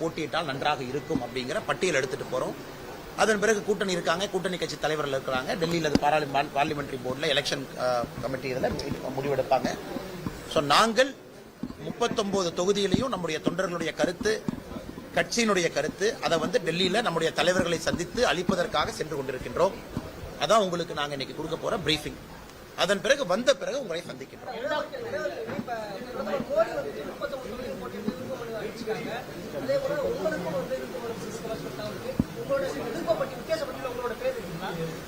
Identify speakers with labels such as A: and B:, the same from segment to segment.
A: போட்டியிட்டால் நன்றாக இருக்கும் அப்படிங்கிற பட்டியல் எடுத்துட்டு போறோம். அதன் பிறகு கூட்டணி இருக்காங்க. கூட்டணி கட்சி தலைவர்கள் இருக்கிறாங்க. டெல்லியில் அது பாராளுமன்ற பார்லிமெண்ட்ரி போர்டில் எலெக்ஷன் கமிட்டி இதில் முடிவெடுப்பாங்க. ஸோ நாங்கள் முப்பத்தொம்போது தொகுதியிலையும் நம்முடைய தொண்டர்களுடைய கருத்து கட்சியினுடைய கருத்து அதை வந்து டெல்லியில் நம்முடைய தலைவர்களை சந்தித்து அளிப்பதற்காக சென்று கொண்டிருக்கின்றோம். அதான் உங்களுக்கு நாங்கள் இன்னைக்கு கொடுக்க போகிற பிரீஃபிங் அதன் பிறகு வந்த பிறகு உங்களை சந்திக்கின்றோம்.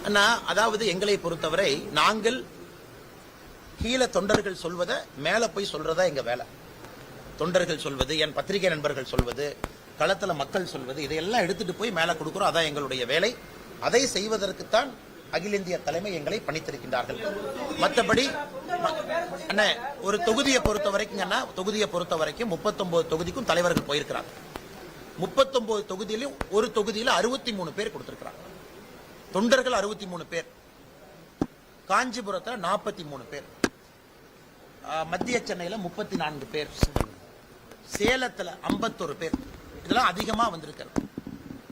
A: அண்ணா அதாவது எங்களை பொறுத்தவரை நாங்கள் கீழே தொண்டர்கள் சொல்வதை மேல போய் சொல்றதா எங்க வேலை. தொண்டர்கள் சொல்வது என் பத்திரிகை நண்பர்கள் சொல்வது களத்துல மக்கள் சொல்வது இதையெல்லாம் எடுத்துட்டு போய் மேல கொடுக்கிறோம். அதான் எங்களுடைய வேலை. அதை செய்வதற்குத்தான் அகில இந்திய தலைமை எங்களை பணித்திருக்கின்றார்கள். மற்றபடி அண்ணே ஒரு தொகுதியை பொறுத்த வரைக்கும் அண்ணா தொகுதியை பொறுத்த வரைக்கும் முப்பத்தொன்பது தொகுதிக்கும் தலைவர்கள் போயிருக்கிறாங்க முப்பத்தொன்பது தொகுதியிலும் ஒரு தொகுதியில அறுபத்தி மூணு பேர் கொடுத்துருக்கிறாங்க தொண்டர்கள் அறுபத்தி மூணு பேர். காஞ்சிபுரத்துல நாற்பத்தி மூணு பேர். ஆஹ், மத்திய சென்னையில முப்பத்தி நான்கு பேர். சேலத்துல ஐம்பத்தொரு பேர். இதெல்லாம் அதிகமா வந்திருக்கிறது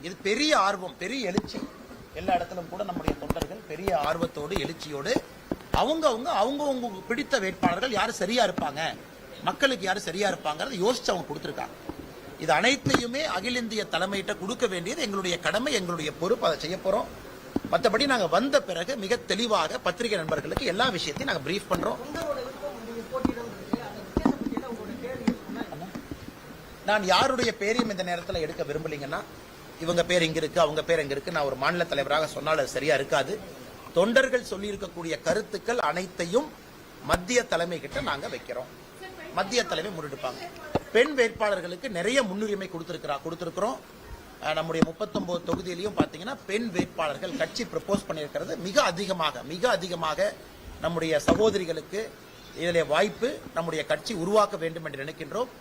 A: இது பெரிய ஆர்வம் பெரிய எழுச்சி. எல்லா இடத்திலும் கூட நம்முடைய தொண்டர்கள் பெரிய ஆர்வத்தோடு எழுச்சியோடு அவங்க அவங்க அவங்க பிடித்த வேட்பாளர்கள் யார் சரியா இருப்பாங்க? மக்களுக்கு யார் சரியா இருப்பாங்கிறத யோசிச்சு அவங்க கொடுத்துருக்காங்க. இது அனைத்தையுமே அகில இந்திய தலைமையிட்ட கொடுக்க வேண்டியது எங்களுடைய கடமை எங்களுடைய பொறுப்பு. அதை செய்ய போறோம். மற்றபடி நாங்க வந்த பிறகு மிக தெளிவாக பத்திரிகை நண்பர்களுக்கு எல்லா விஷயத்தையும் நாங்க பிரீஃப் பண்றோம். நான் யாருடைய பேரையும் இந்த நேரத்தில் எடுக்க விரும்பலீங்கன்னா இவங்க பேர் இங்க இருக்கு அவங்க பேர் இங்க இருக்கு நான் ஒரு மாநில தலைவராக சொன்னால் அது சரியா இருக்காது. தொண்டர்கள் சொல்லியிருக்கக்கூடிய கருத்துக்கள் அனைத்தையும் மத்திய தலைமை கிட்ட நாங்க வைக்கிறோம். மத்திய தலைமை முன்னெடுப்பாங்க பெண் வேட்பாளர்களுக்கு நிறைய முன்னுரிமை கொடுத்திருக்கிறா கொடுத்திருக்கிறோம். நம்முடைய 39 தொகுதியிலையும் பார்த்தீங்கன்னா பெண் வேட்பாளர்கள் கட்சி ப்ரப்போஸ் பண்ணியிருக்கிறது மிக அதிகமாக மிக அதிகமாக நம்முடைய சகோதரிகளுக்கு இதில் வாய்ப்பு நம்முடைய கட்சி உருவாக்க வேண்டும் என்று நினைக்கின்றோம்.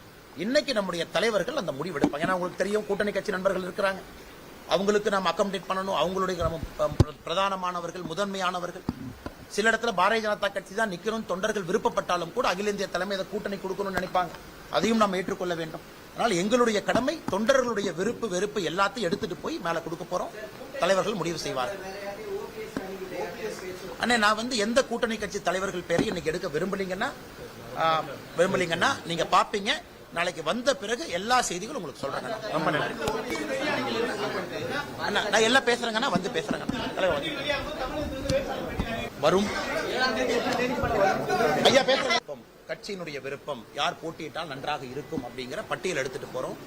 A: இன்னைக்கு நம்முடைய தலைவர்கள் அந்த முடிவெடுப்பாங்க ஏன்னா உங்களுக்கு தெரியும் கூட்டணி கட்சி நண்பர்கள் இருக்கிறாங்க. அவங்களுக்கு நாம் அக்கமடேட் பண்ணணும். அவங்களுடைய நம்ம பிரதானமானவர்கள் முதன்மையானவர்கள். சில இடத்துல பாரதிய ஜனதா கட்சி தான் நிற்கணும் தொண்டர்கள் விருப்பப்பட்டாலும் கூட அகில இந்திய தலைமை அதை கூட்டணி கொடுக்கணும்னு நினைப்பாங்க. அதையும் நாம் ஏற்றுக்கொள்ள வேண்டும். அதனால் எங்களுடைய கடமை தொண்டர்களுடைய விருப்பு வெறுப்பு எல்லாத்தையும் எடுத்துட்டு போய் மேலே கொடுக்க போறோம். தலைவர்கள் முடிவு செய்வார்கள். அண்ணே நான் வந்து எந்த கூட்டணி கட்சி தலைவர்கள் பேரையும் இன்னைக்கு எடுக்க விரும்பலீங்கன்னா விரும்பலீங்கன்னா நீங்க பாப்பீங்க. நாளைக்கு வந்த பிறகு எல்லா செய்திகளும் உங்களுக்கு சொல்றேங்க ரொம்ப நன்றி அண்ணா நான் எல்லாம் பேசுறேங்கண்ணா வந்து பேசுறேங்க தலைவர் வரும். ஐயா பேசுறேன் கட்சியினுடைய விருப்பம். யார் போட்டியிட்டால் நன்றாக இருக்கும் அப்படிங்கிற பட்டியல் எடுத்துட்டு போறோம்.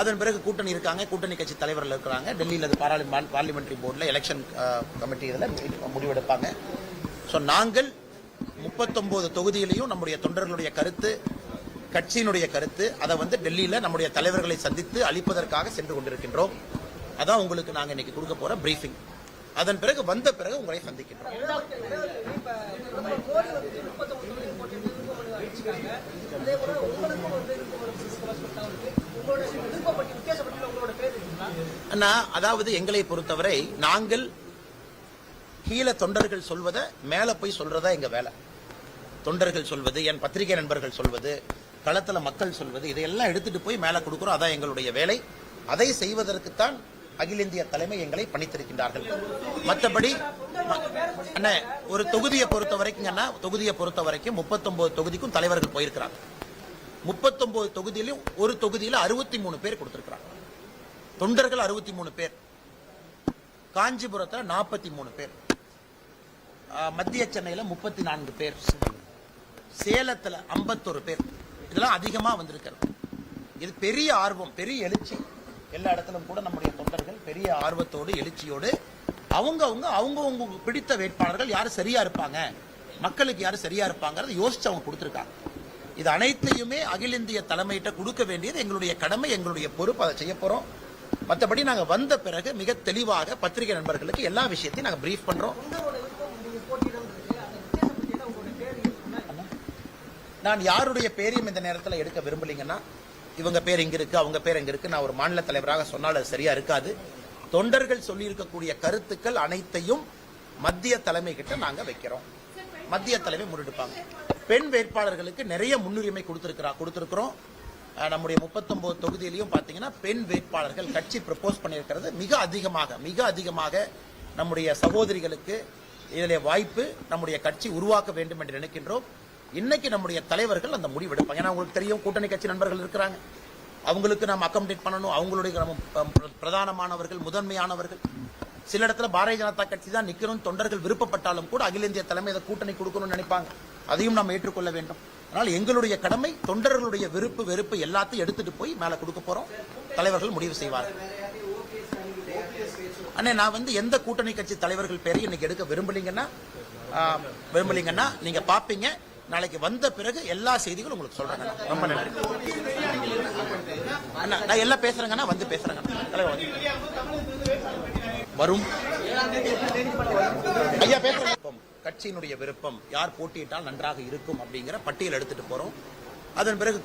A: அதன் பிறகு கூட்டணி இருக்காங்க. கூட்டணி கட்சி தலைவர்கள் இருக்கிறாங்க. டெல்லியில் அது பார்லிமெண்ட்ரி போர்டில் எலெக்ஷன் கமிட்டி இதில் முடிவெடுப்பாங்க. ஸோ நாங்கள் முப்பத்தொன்பது தொகுதியிலையும் நம்முடைய தொண்டர்களுடைய கருத்து கட்சியினுடைய கருத்து அதை வந்து டெல்லியில் நம்முடைய தலைவர்களை சந்தித்து அளிப்பதற்காக சென்று கொண்டிருக்கின்றோம். அதான் உங்களுக்கு நாங்கள் இன்னைக்கு கொடுக்க போற பிரீஃபிங் அதன் பிறகு வந்த பிறகு உங்களை சந்திக்கின்றோம். அண்ணா அதாவது எங்களை பொறுத்தவரை நாங்கள் கீழே தொண்டர்கள் சொல்வதை மேல போய் சொல்றதா எங்க வேலை? தொண்டர்கள் சொல்வது என் பத்திரிகை நண்பர்கள் சொல்வது களத்தில் மக்கள் சொல்வது இதையெல்லாம் எடுத்துட்டு போய் மேலே கொடுக்குறோம் அதான் எங்களுடைய வேலை. அதை செய்வதற்குத்தான் அகில இந்திய தலைமை எங்களை பணித்திருக்கின்றார்கள். மற்றபடி அண்ணே ஒரு தொகுதியை பொறுத்த வரைக்கும் அண்ணா தொகுதியை பொறுத்த வரைக்கும் 39 தொகுதிக்கும் தலைவர்கள் போயிருக்கிறாங்க. 39 தொகுதியிலும் ஒரு தொகுதியில் அறுபத்தி மூணு பேர் கொடுத்திருக்கிறாங்க. தொண்டர்கள் அறுபத்தி மூணு பேர். காஞ்சிபுரத்தில் நாற்பத்தி மூணு பேர் மத்திய சென்னையில் முப்பத்தி நான்கு பேர். சேலத்தில் ஐம்பத்தொரு பேர். இதெல்லாம் அதிகமா வந்திருக்கிறது. இது பெரிய ஆர்வம் பெரிய எழுச்சி. எல்லா இடத்திலும் கூட நம்முடைய தொண்டர்கள் பெரிய ஆர்வத்தோடு எழுச்சியோடு அவங்க அவங்க அவங்க பிடித்த வேட்பாளர்கள் யாரு சரியா இருப்பாங்க? மக்களுக்கு யாரு சரியா இருப்பாங்கறத யோசிச்சு அவங்க கொடுத்திருக்காங்க. இது அனைத்தையுமே அகில இந்திய தலைமையிட்ட கொடுக்க வேண்டியது எங்களுடைய கடமை எங்களுடைய பொறுப்பு. அதை செய்ய போறோம். மற்றபடி நாங்க வந்த பிறகு மிக தெளிவாக பத்திரிகை நண்பர்களுக்கு எல்லா விஷயத்தையும் நாங்க பிரீஃப் பண்றோம். நான் யாருடைய பேரையும் இந்த நேரத்தில் எடுக்க விரும்பலைங்கன்னா இவங்க பேர் இங்க இருக்கு அவங்க பேர் இங்க இருக்கு நான் ஒரு மாநில தலைவராக சொன்னால் அது சரியா இருக்காது. தொண்டர்கள் சொல்லியிருக்கக்கூடிய கருத்துக்கள் அனைத்தையும் மத்திய தலைமை கிட்ட நாங்க வைக்கிறோம். மத்திய தலைமை முன்னெடுப்பாங்க பெண் வேட்பாளர்களுக்கு நிறைய முன்னுரிமை கொடுத்துருக்கிறா கொடுத்துருக்குறோம். நம்முடைய 39 தொகுதியிலையும் பார்த்தீங்கன்னா பெண் வேட்பாளர்கள் கட்சி ப்ரப்போஸ் பண்ணியிருக்கிறது மிக அதிகமாக மிக அதிகமாக நம்முடைய சகோதரிகளுக்கு இதிலே வாய்ப்பு நம்முடைய கட்சி உருவாக்க வேண்டும் என்று நினைக்கின்றோம். இன்னைக்கு நம்முடைய தலைவர்கள் அந்த முடிவெடுப்பாங்க. ஏன்னா உங்களுக்கு தெரியும் கூட்டணி கட்சி நண்பர்கள் இருக்கிறாங்க. அவங்களுக்கு நாம் அக்கமடேட் பண்ணணும். அவங்களுடைய நம்ம பிரதானமானவர்கள் முதன்மையானவர்கள். சில இடத்துல பாரதிய ஜனதா கட்சி தான் நிற்கணும் தொண்டர்கள் விருப்பப்பட்டாலும் கூட அகில இந்திய தலைமை இதை கூட்டணி கொடுக்கணும்னு நினைப்பாங்க. அதையும் நாம் ஏற்றுக்கொள்ள வேண்டும். அதனால் எங்களுடைய கடமை தொண்டர்களுடைய விருப்பு வெறுப்பு எல்லாத்தையும் எடுத்துட்டு போய் மேலே கொடுக்க போறோம். தலைவர்கள் முடிவு செய்வார்கள். அண்ணே நான் வந்து எந்த கூட்டணி கட்சி தலைவர்கள் பேரையும் இன்னைக்கு எடுக்க விரும்பலீங்கன்னா விரும்பலீங்கன்னா நீங்க பாப்பீங்க. நாளைக்கு வந்த பிறகு எல்லா செய்திகளும் உங்களுக்கு அண்ணா. ரொம்ப நன்றி. அண்ணா நான் எல்லாம் பேசுறேங்கண்ணா வந்து பேசுறேங்க. வரும். ஐயா பேசுறேன் கட்சியினுடைய விருப்பம் யார் போட்டியிட்டால் நன்றாக இருக்கும் அப்படிங்கிற பட்டியல் எடுத்துட்டு போறோம். அதன் பிறகு